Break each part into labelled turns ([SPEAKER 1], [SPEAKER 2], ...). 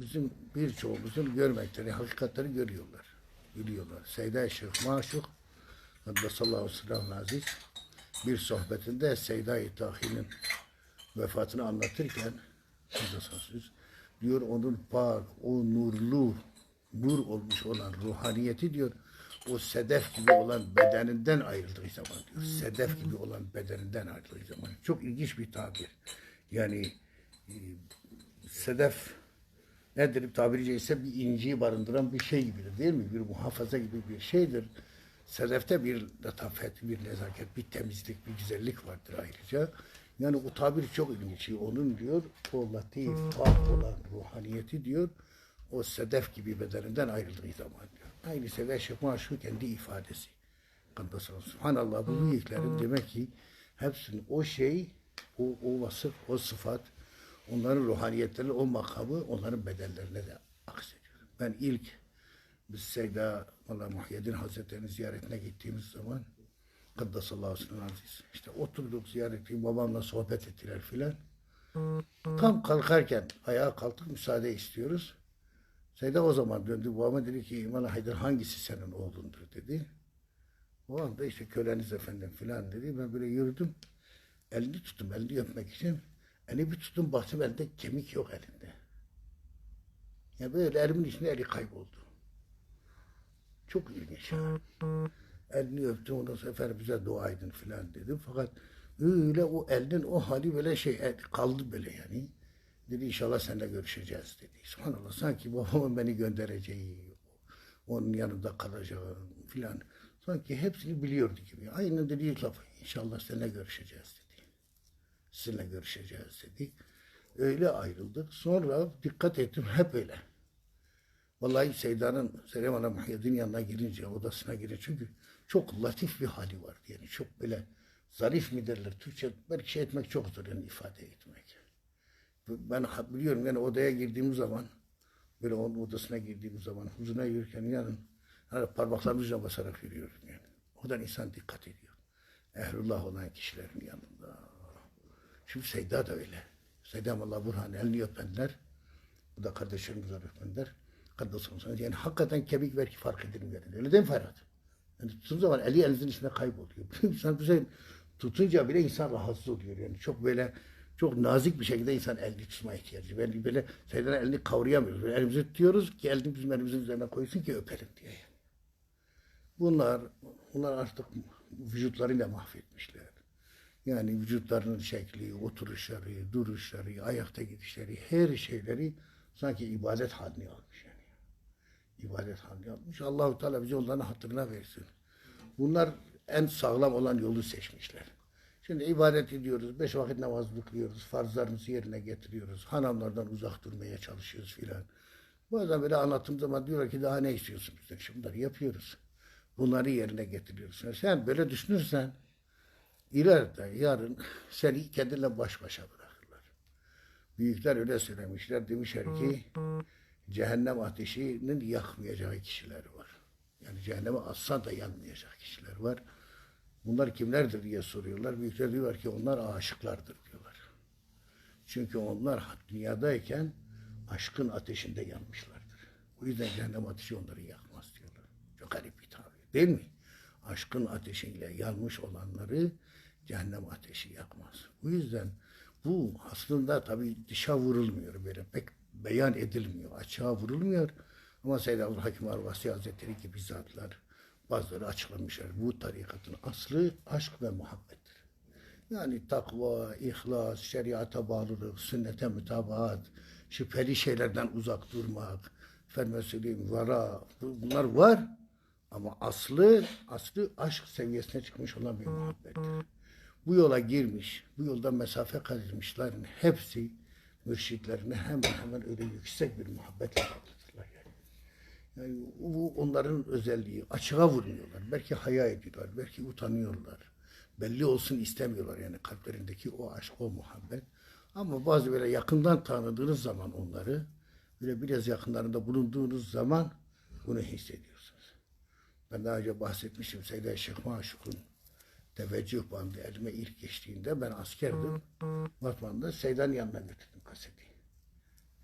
[SPEAKER 1] bizim birçoğumuzun görmekleri, hakikatleri görüyorlar. Biliyorlar. Seyda Şeyh Maşuk Kaddesallahu sırrahul aziz bir sohbetinde Seyda-i Tahi'nin vefatını anlatırken Kaddesallahu diyor onun pak, o nurlu, nur olmuş olan ruhaniyeti diyor o sedef gibi olan bedeninden ayrıldığı zaman diyor. Sedef gibi olan bedeninden ayrıldığı zaman. Çok ilginç bir tabir. Yani e, sedef nedir tabiri caizse bir inciyi barındıran bir şey gibidir değil mi? Bir muhafaza gibi bir şeydir. Sedefte bir latafet, bir nezaket, bir temizlik, bir güzellik vardır ayrıca. Yani o tabir çok ilginç. Onun diyor o latif, pak olan ruhaniyeti diyor o sedef gibi bedeninden ayrıldığı zaman diyor. Aynı seviye Şeyh Maşuk kendi ifadesi. Kaddesallahu Subhanallah bu büyüklerin demek ki hepsinin o şey, o, o vasıf, o sıfat, onların ruhaniyetleri, o makamı onların bedellerine de aksediyor. Ben ilk biz Seyda Allah Muhyiddin Hazretleri'nin ziyaretine gittiğimiz zaman Kaddesallahu aleyhi aziz. İşte oturduk ziyareti babamla sohbet ettiler filan. Tam kalkarken ayağa kalktık müsaade istiyoruz. Seyda o zaman döndü babama dedi ki İman Haydar hangisi senin oğlundur dedi. O anda işte köleniz efendim filan dedi. Ben böyle yürüdüm. Elini tuttum elini öpmek için. Elini bir tuttum baktım elde kemik yok elinde. Ya böyle elimin içinde eli kayboldu. Çok ilginç. Elini öptüm ondan sonra efendim bize dua edin filan dedim. Fakat öyle o elinin o hali böyle şey el- kaldı böyle yani. Dedi inşallah seninle görüşeceğiz dedi. Subhanallah sanki babamın beni göndereceği, onun yanında kalacağım filan. Sanki hepsini biliyordu gibi. Aynı dediği laf. İnşallah seninle görüşeceğiz dedi. Sizinle görüşeceğiz dedi. Öyle ayrıldık. Sonra dikkat ettim hep öyle. Vallahi Seyda'nın Selam Ana Muhyiddin yanına girince, odasına girince çünkü çok latif bir hali var. Yani çok böyle zarif mi derler Türkçe belki şey etmek çok zor yani ifade etmek. Ben biliyorum yani odaya girdiğim zaman böyle onun odasına girdiğim zaman huzuruna yürürken yanın hani parmaklarımızla basarak yürüyorum yani. Odan insan dikkat ediyor. Ehlullah olan kişilerin yanında. Şimdi Seyda da öyle. Seyda Allah Burhan elini öpenler bu da kardeşlerimiz var öpenler. Kaddasın Yani hakikaten kemik belki fark edilmiyor. Öyle değil mi Ferhat? Yani tuttuğun zaman eli elinizin içinde kayboluyor. insan bir şey tutunca bile insan rahatsız oluyor. Yani çok böyle çok nazik bir şekilde insan elini tutmaya ihtiyacı. Böyle, böyle Seyda'nın elini kavrayamıyoruz. Böyle elimizi tutuyoruz ki elini bizim elimizin üzerine koysun ki öpelim diye. Bunlar, bunlar artık vücutlarıyla mahvetmişler. Yani vücutlarının şekli, oturuşları, duruşları, ayakta gidişleri, her şeyleri sanki ibadet haline almış yani. İbadet haline almış. Allahu Teala bize onların hatırına versin. Bunlar en sağlam olan yolu seçmişler. Şimdi ibadet ediyoruz, beş vakit namaz kılıyoruz, farzlarımızı yerine getiriyoruz, hanamlardan uzak durmaya çalışıyoruz filan. Bazen böyle anlattığım zaman diyorlar ki daha ne istiyorsun bizden? Şimdi bunları yapıyoruz. Bunları yerine getiriyoruz. Yani sen böyle düşünürsen ileride yarın seni kendinle baş başa bırakırlar. Büyükler öyle söylemişler. Demişler ki cehennem ateşinin yakmayacağı kişiler var. Yani cehenneme atsan da yanmayacak kişiler var. Bunlar kimlerdir diye soruyorlar. Büyükler diyorlar ki onlar aşıklardır diyorlar. Çünkü onlar dünyadayken aşkın ateşinde yanmışlardır. O yüzden cehennem ateşi onları yakmaz diyorlar. Çok garip bir tabir değil mi? Aşkın ateşiyle yanmış olanları cehennem ateşi yakmaz. O yüzden bu aslında tabii dışa vurulmuyor böyle pek beyan edilmiyor, açığa vurulmuyor. Ama Seyyid Abdülhakim Arvasi Hazretleri gibi zatlar bazıları açıklamışlar. Bu tarikatın aslı aşk ve muhabbettir. Yani takva, ihlas, şeriata bağlılık, sünnete mütabaat, şüpheli şeylerden uzak durmak, söyleyeyim, vara, bu- bunlar var. Ama aslı, aslı aşk seviyesine çıkmış olan bir muhabbettir. Bu yola girmiş, bu yolda mesafe kat etmişlerin hepsi mürşitlerine hemen hemen öyle yüksek bir muhabbetle bağlıdırlar yani. Yani bu onların özelliği. Açığa vurmuyorlar. Belki haya ediyorlar. Belki utanıyorlar. Belli olsun istemiyorlar yani kalplerindeki o aşk, o muhabbet. Ama bazı böyle yakından tanıdığınız zaman onları, böyle biraz yakınlarında bulunduğunuz zaman bunu hissediyorsunuz. Ben daha önce bahsetmiştim Seyyid Şeyh Maşuk'un teveccüh bandı elime ilk geçtiğinde ben askerdim. Batman'da Seydan yanına götürdüm kaseti.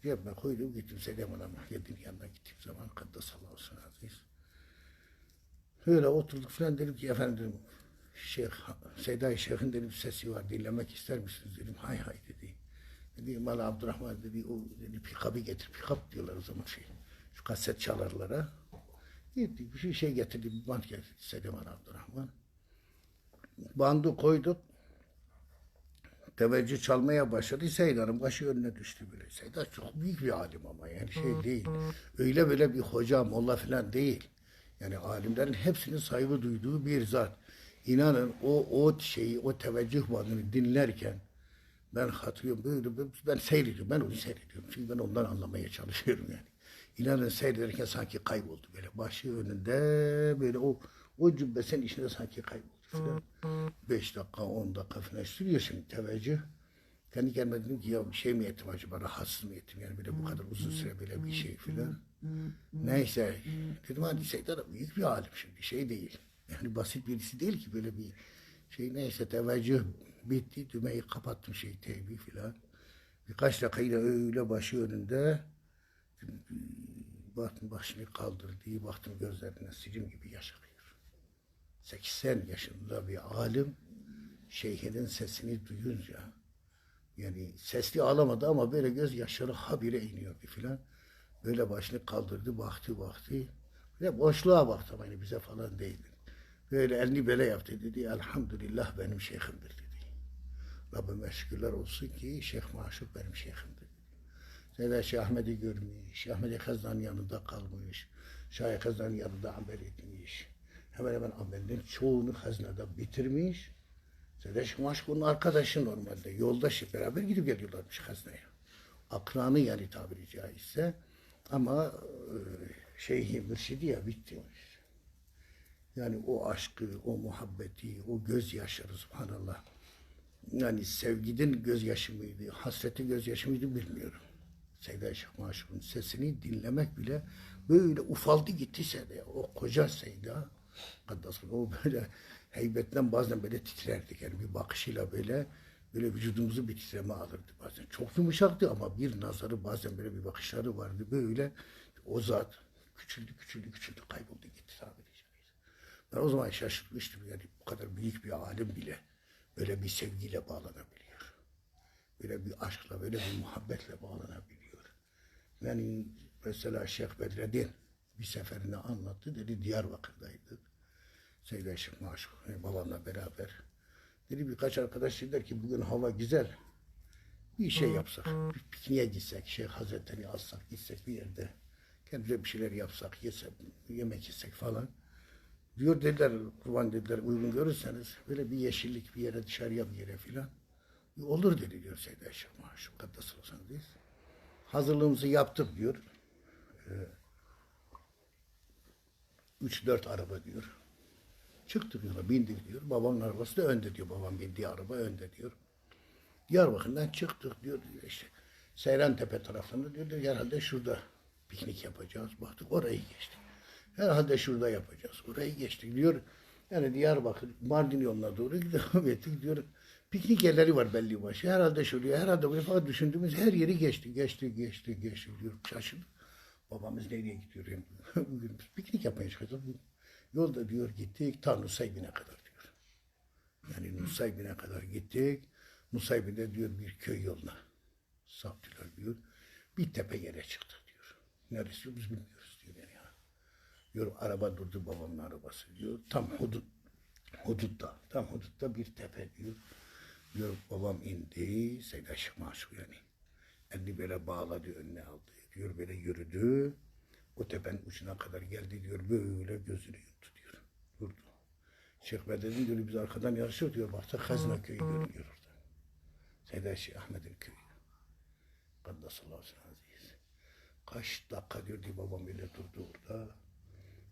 [SPEAKER 1] Cebime koydum gittim Selam Hanım'a geldiğin yanına gittiğim zaman Kaddesallahu aziz. Öyle oturduk falan dedim ki efendim Şeyh, Seyda Şeyh'in dedim sesi var dinlemek ister misiniz dedim. Hay hay dedi. Dedi Mala Abdurrahman dedi o dedi pikabı getir. Pikap diyorlar o zaman şey. Şu kaset çalarlara. Gittik bir şey, şey getirdi bir band getirdi Sedeman Abdurrahman. Bandı koyduk. Teveccüh çalmaya başladı. Seydan'ın başı önüne düştü böyle. Seydan çok büyük bir alim ama yani şey değil. Öyle böyle bir hoca, molla falan değil. Yani alimlerin hepsinin saygı duyduğu bir zat. İnanın o o şeyi, o teveccüh bandını dinlerken ben hatırlıyorum böyle ben, ben seyrediyorum. Ben onu seyrediyorum. Çünkü ben ondan anlamaya çalışıyorum yani. İnanın seyrederken sanki kayboldu böyle. Başı önünde böyle o o cübbesinin içinde sanki kayboldu falan. Beş dakika, on dakika falan sürüyor şimdi teveccüh. Kendi kendime dedim ki ya şey mi ettim acaba rahatsız mı ettim yani böyle bu kadar uzun süre böyle bir şey filan. Neyse dedim hadi Seydan büyük bir alim şimdi şey değil. Yani basit birisi değil ki böyle bir şey neyse teveccüh bitti düğmeyi kapattım şey teybi filan. Birkaç dakika yine öyle başı önünde baktım başını kaldırdı baktım gözlerine sicim gibi yaş akıyor. 80 yaşında bir alim şeyhinin sesini duyunca yani sesli ağlamadı ama böyle göz yaşları habire iniyordu filan. Böyle başını kaldırdı baktı baktı. Ve boşluğa baktı hani bize falan değildi. Böyle elini böyle yaptı dedi. Elhamdülillah benim şeyhimdir dedi. Rabbime şükürler olsun ki Şeyh Maşuk benim şeyhimdir Zeyda Şeyh Ahmet'i görmüş. Şeyh Ahmet Kazan'ın yanında kalmış. Şeyh Kazan'ın yanında amel etmiş. Hemen hemen amelinin çoğunu haznede bitirmiş. Zeyda Şeyh Maşuk onun arkadaşı normalde. Yoldaşı beraber gidip geliyorlarmış hazneye. Akranı yani tabiri caizse. Ama e, şeyhi mürşidi ya bitmiş. Yani o aşkı, o muhabbeti, o gözyaşları subhanallah. Yani sevginin gözyaşı mıydı, hasretin gözyaşı mıydı bilmiyorum. Seyda Şeyh Maşuk'un sesini dinlemek bile böyle ufaldı gitti Seyda. O koca Seyda, Kaddasın, o böyle heybetten bazen böyle titrerdik. Yani bir bakışıyla böyle böyle vücudumuzu bir titreme alırdı bazen. Çok yumuşaktı ama bir nazarı bazen böyle bir bakışları vardı. Böyle o zat küçüldü, küçüldü, küçüldü, kayboldu gitti tabiri caizse. Ben o zaman şaşırmıştım yani bu kadar büyük bir alim bile böyle bir sevgiyle bağlanabiliyor. Böyle bir aşkla, böyle bir muhabbetle bağlanabiliyor. Yani mesela Şeyh Bedreddin bir seferinde anlattı. Dedi Diyarbakır'daydık. Seyyid Şeyh Maşuk yani babamla beraber. Dedi birkaç arkadaş dediler ki bugün hava güzel. Bir şey yapsak, bir pikniğe gitsek, Şeyh Hazretleri alsak, gitsek bir yerde. Kendimize bir şeyler yapsak, yesek, yemek yesek falan. Diyor dediler, kurban dediler uygun görürseniz böyle bir yeşillik bir yere dışarıya bir yere filan. Olur dedi diyor Seyyid Şeyh Maşuk. Kaddası olsun biz. Hazırlığımızı yaptık diyor. Ee, üç dört araba diyor. Çıktık yola bindik diyor. Babamın arabası da önde diyor. Babam bindiği araba önde diyor. Diyarbakır'dan çıktık diyor. işte Seyran Tepe tarafında diyor. Herhalde şurada piknik yapacağız. Baktık orayı geçtik. Herhalde şurada yapacağız. Orayı geçtik diyor. Yani Diyarbakır, Mardin yoluna doğru devam diyor. Piknik yerleri var belli başı. Herhalde şuraya, herhalde buraya falan düşündüğümüz her yeri geçti. Geçti, geçti, geçti diyor. Şaşırdık. Babamız nereye gidiyor? Yani, Bugün piknik yapmaya çıkacağız. Yolda diyor gittik ta Nusaybin'e kadar diyor. Yani Nusaybin'e kadar gittik. Nusaybin'de diyor bir köy yoluna saptılar diyor. Bir tepe yere çıktı diyor. Neresi biz bilmiyoruz diyor yani. ya. Diyor araba durdu babamın arabası diyor. Tam hudut hudutta. Tam hudutta bir tepe diyor. Diyor babam indi. Seyda Maşuk yani. Elini böyle bağladı önüne aldı. Diyor böyle yürüdü. O tepenin ucuna kadar geldi diyor. Böyle gözünü yumdu diyor. Durdu. Şeyh Bedrettin diyor biz arkadan yarışıyor diyor. Baktık Hazine köyü görünüyor orada. Seyda Şeyh Ahmet'in köyü. Kaddasallahu aleyhi aziz. Kaç dakika diyor diye babam böyle durdu orada.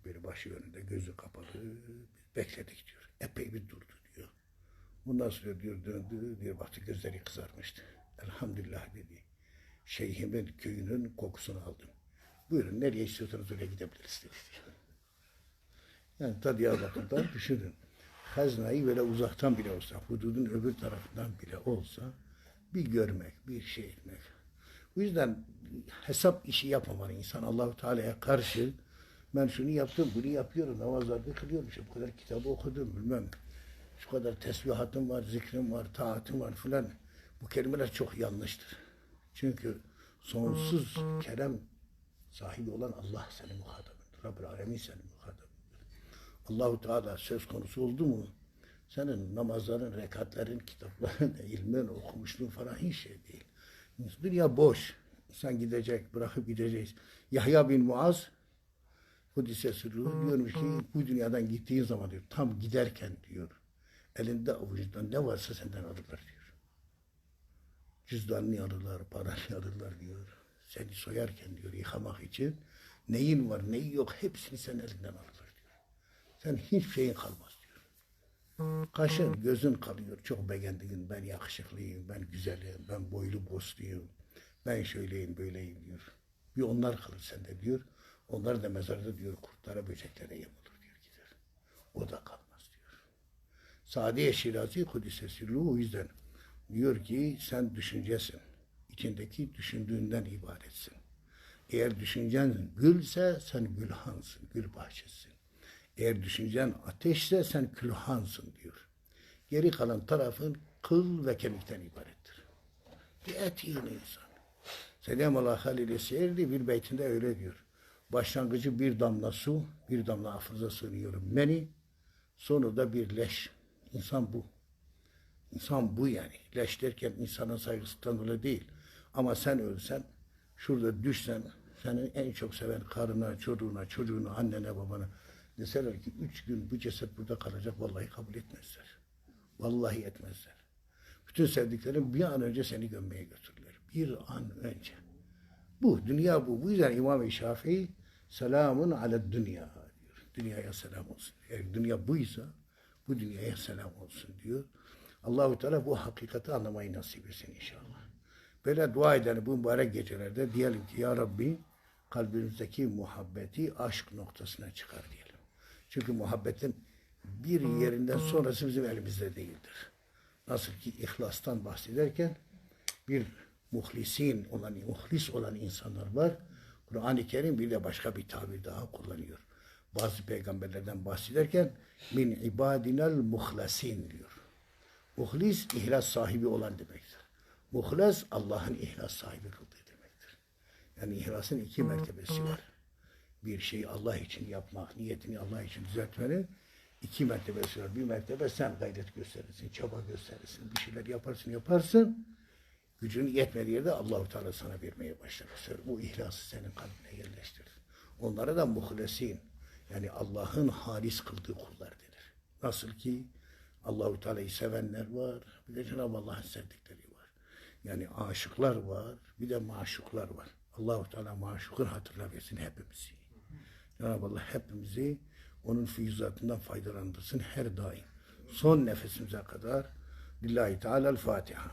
[SPEAKER 1] Bir başı önünde gözü kapalı. Biz bekledik diyor. Epey bir durdu. Bundan sonra diyor döndü. Diyor baktı gözleri kızarmıştı. Elhamdülillah dedi. Şeyhimin köyünün kokusunu aldım. Buyurun nereye istiyorsanız oraya gidebiliriz dedi. Yani ta Diyarbakır'dan düşünün. Haznayı böyle uzaktan bile olsa, hududun öbür tarafından bile olsa bir görmek, bir şey etmek. Bu yüzden hesap işi yapmamalı insan Allahu Teala'ya karşı. Ben şunu yaptım, bunu yapıyorum, namazlarda kılıyorum, bu kadar kitabı okudum, bilmem. Şu kadar tesbihatım var, zikrim var, taatım var filan. Bu kelimeler çok yanlıştır. Çünkü sonsuz kerem sahibi olan Allah senin muhatabındır. Rabbül Alemin senin muhatabındır. Allahu Teala söz konusu oldu mu senin namazların, rekatların, kitapların, ilmin, okumuşluğun falan hiç şey değil. Dünya boş. İnsan gidecek, bırakıp gideceğiz. Yahya bin Muaz Kudüs'e sürüyor. Diyormuş ki bu dünyadan gittiğin zaman diyor tam giderken diyor elinde avucunda ne varsa senden alırlar diyor. Cüzdanını alırlar, paranı alırlar diyor. Seni soyarken diyor yıkamak için neyin var neyi yok hepsini sen elinden alırlar diyor. Sen hiçbir şeyin kalmaz diyor. Kaşın gözün kalıyor. Çok beğendiğin ben yakışıklıyım, ben güzelim, ben boylu bosluyum. Ben şöyleyim böyleyim diyor. Bir onlar kalır sende diyor. Onlar da mezarda diyor kurtlara böceklere yem olur diyor gider. O da kalmaz. Sadiye Şirazi sirruhu o yüzden diyor ki sen düşüncesin. İçindeki düşündüğünden ibaretsin. Eğer düşüncen gülse sen gülhansın, gül bahçesisin. Eğer düşüncen ateşse sen külhansın diyor. Geri kalan tarafın kıl ve kemikten ibarettir. Bir et yiyin insan. Selamullah Halil-i Seyirdi bir beytinde öyle diyor. Başlangıcı bir damla su, bir damla afıza sığınıyorum. Meni, sonu da bir leş. İnsan bu. İnsan bu yani. Leş derken insanın saygısından dolayı değil. Ama sen ölsen, şurada düşsen, senin en çok seven karına, çocuğuna, çocuğuna, annene, babana deseler ki üç gün bu ceset burada kalacak, vallahi kabul etmezler. Vallahi etmezler. Bütün sevdiklerin bir an önce seni gömmeye götürürler. Bir an önce. Bu, dünya bu. Bu yüzden İmam-ı Şafii selamun ale dünya diyor. Dünyaya selam olsun. Eğer dünya buysa bu dünyaya selam olsun diyor. Allahu Teala bu hakikati anlamayı nasip etsin inşallah. Böyle dua edelim bu mübarek gecelerde diyelim ki ya Rabbi kalbimizdeki muhabbeti aşk noktasına çıkar diyelim. Çünkü muhabbetin bir yerinden sonrası bizim elimizde değildir. Nasıl ki ihlastan bahsederken bir muhlisin olan, muhlis olan insanlar var. Kur'an-ı Kerim bir de başka bir tabir daha kullanıyor. Bazı peygamberlerden bahsederken min ibadinel muhlasin diyor. Muhlis ihlas sahibi olan demektir. Muhlas Allah'ın ihlas sahibi kıldığı demektir. Yani ihlasın iki mertebesi var. Bir şeyi Allah için yapmak, niyetini Allah için düzeltmenin iki mertebesi var. Bir mertebe sen gayret gösterirsin, çaba gösterirsin, bir şeyler yaparsın, yaparsın. Gücün yetmediği yerde Allahu Teala sana vermeye başlar. Bu ihlası senin kalbine yerleştirir. Onlara da muhlesin yani Allah'ın halis kıldığı kullar denir. Nasıl ki Allahu Teala'yı sevenler var, bir de Cenab-ı Allah'ın sevdikleri var. Yani aşıklar var, bir de maşuklar var. Allahu Teala maşukun hatırla versin hepimizi. Cenab-ı Allah hepimizi onun füyüzatından faydalandırsın her daim. Son nefesimize kadar. Lillahi Teala'l Fatiha.